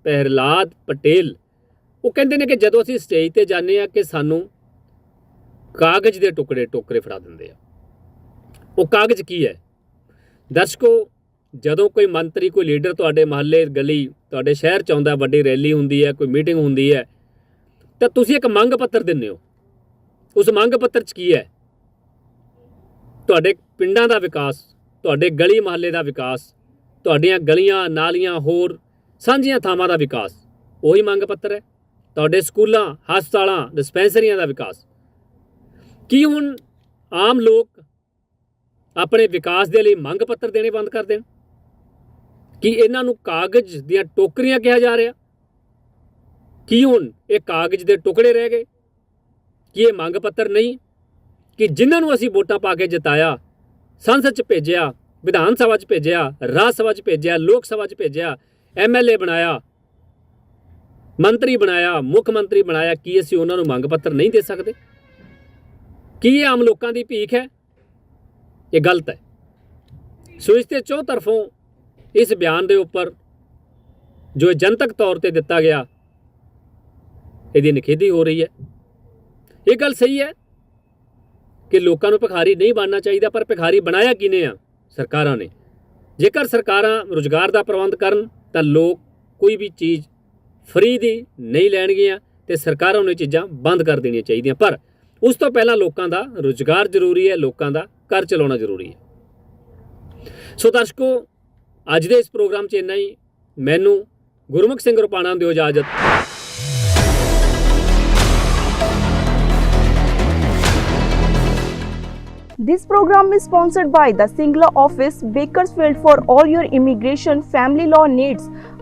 ਪਹਿਰਲਾਦ ਪਟੇਲ ਉਹ ਕਹਿੰਦੇ ਨੇ ਕਿ ਜਦੋਂ ਅਸੀਂ ਸਟੇਜ ਤੇ ਜਾਂਦੇ ਆ ਕਿ ਸਾਨੂੰ ਕਾਗਜ਼ ਦੇ ਟੁਕੜੇ ਟੋਕਰੇ ਫੜਾ ਦਿੰਦੇ ਆ। ਉਹ ਕਾਗਜ਼ ਕੀ ਹੈ? ਦਰਸ਼ਕੋ, ਜਦੋਂ ਕੋਈ ਮੰਤਰੀ, ਕੋਈ ਲੀਡਰ ਤੁਹਾਡੇ ਮਹੱਲੇ ਗਲੀ, ਤੁਹਾਡੇ ਸ਼ਹਿਰ ਚ ਆਉਂਦਾ, ਵੱਡੀ ਰੈਲੀ ਹੁੰਦੀ ਹੈ, ਕੋਈ ਮੀਟਿੰਗ ਹੁੰਦੀ ਹੈ, ਤਾਂ ਤੁਸੀਂ ਇੱਕ ਮੰਗ ਪੱਤਰ ਦਿੰਦੇ ਹੋ। ਉਸ ਮੰਗ ਪੱਤਰ 'ਚ ਕੀ ਹੈ? ਤੁਹਾਡੇ ਪਿੰਡਾਂ ਦਾ ਵਿਕਾਸ, ਤੁਹਾਡੇ ਗਲੀ ਮਹੱਲੇ ਦਾ ਵਿਕਾਸ, ਤੁਹਾਡੀਆਂ ਗਲੀਆਂ, ਨਾਲੀਆਂ, ਹੋਰ ਸਾਂਝੀਆਂ ਥਾਵਾਂ ਦਾ ਵਿਕਾਸ, ਉਹੀ ਮੰਗ ਪੱਤਰ ਹੈ। ਤੁਹਾਡੇ ਸਕੂਲਾਂ, ਹਸਪਤਾਲਾਂ, ਡਿਸਪੈਂਸਰੀਆਂ ਦਾ ਵਿਕਾਸ। ਕੀ ਹੁਣ ਆਮ ਲੋਕ ਆਪਣੇ ਵਿਕਾਸ ਦੇ ਲਈ ਮੰਗ ਪੱਤਰ ਦੇਣੇ ਬੰਦ ਕਰ ਦੇਣ? ਕੀ ਇਹਨਾਂ ਨੂੰ ਕਾਗਜ਼ ਦੀਆਂ ਟੋਕਰੀਆਂ ਕਿਹਾ ਜਾ ਰਿਹਾ? ਕੀ ਹੁਣ ਇਹ ਕਾਗਜ਼ ਦੇ ਟੁਕੜੇ ਰਹਿ ਗਏ? ਕੀ ਇਹ ਮੰਗ ਪੱਤਰ ਨਹੀਂ? ਕਿ ਜਿਨ੍ਹਾਂ ਨੂੰ ਅਸੀਂ ਵੋਟਾਂ ਪਾ ਕੇ ਜਿਤਾਇਆ, ਸੰਸਦ 'ਚ ਭੇਜਿਆ, ਵਿਧਾਨ ਸਭਾ 'ਚ ਭੇਜਿਆ, ਰਾਜ ਸਭਾ 'ਚ ਭੇਜਿਆ, ਲੋਕ ਸਭਾ 'ਚ ਭੇਜਿਆ ਐਮਐਲਏ ਬਣਾਇਆ ਮੰਤਰੀ ਬਣਾਇਆ, ਮੁੱਖ ਮੰਤਰੀ ਬਣਾਇਆ, ਕੀ ਅਸੀਂ ਉਹਨਾਂ ਨੂੰ ਮੰਗ ਪੱਤਰ ਨਹੀਂ ਦੇ ਸਕਦੇ? ਕੀ ਇਹ ਆਮ ਲੋਕਾਂ ਦੀ ਭੀਖ ਹੈ? ਇਹ ਗਲਤ ਹੈ। ਸੋ ਇਸ ਤੇ ਚੌ ਤਰਫੋਂ ਇਸ ਬਿਆਨ ਦੇ ਉੱਪਰ ਜੋ ਇਹ ਜਨਤਕ ਤੌਰ ਤੇ ਦਿੱਤਾ ਗਿਆ, ਇਹਦੀ ਨਿਖੇਧੀ ਹੋ ਰਹੀ ਹੈ। ਇਹ ਗੱਲ ਸਹੀ ਹੈ ਕਿ ਲੋਕਾਂ ਨੂੰ ਭਿਖਾਰੀ ਨਹੀਂ ਬਣਨਾ ਚਾਹੀਦਾ, ਪਰ ਭਿਖਾਰੀ ਬਣਾਇਆ ਕਿਨੇ ਆ? ਸਰਕਾਰਾਂ ਨੇ। ਜੇਕਰ ਸਰਕਾਰਾਂ ਰੁਜ਼ਗਾਰ ਦਾ ਪ੍ਰਬੰਧ ਕਰਨ, ਤਾਂ ਲੋਕ ਕੋਈ ਵੀ ਚੀਜ਼ ਫ੍ਰੀ ਦੀ ਨਹੀਂ ਲੈਣਗੀਆਂ ਤੇ ਸਰਕਾਰਾਂ ਨੂੰ ਇਹ ਚੀਜ਼ਾਂ ਬੰਦ ਕਰ ਦੇਣੀਆਂ ਚਾਹੀਦੀਆਂ। ਪਰ ਉਸ ਤੋਂ ਪਹਿਲਾਂ ਲੋਕਾਂ ਦਾ ਰੁਜ਼ਗਾਰ ਜ਼ਰੂਰੀ ਹੈ ਲੋਕਾਂ ਦਾ ਘਰ ਚਲਾਉਣਾ ਜ਼ਰੂਰੀ ਹੈ। ਸੋ ਦਰਸ਼ਕੋ ਅੱਜ ਦੇ ਇਸ ਪ੍ਰੋਗਰਾਮ 'ਚ ਇੰਨਾ ਹੀ। ਮੈਨੂੰ ਗੁਰਮੁਖ ਸਿੰਘ ਰੁਪਾਣਾ ਨੂੰ ਦਿਓ ਇਜਾਜ਼ਤ। This program is sponsored by the Singla office, Bakersfield for all your immigration family law needs.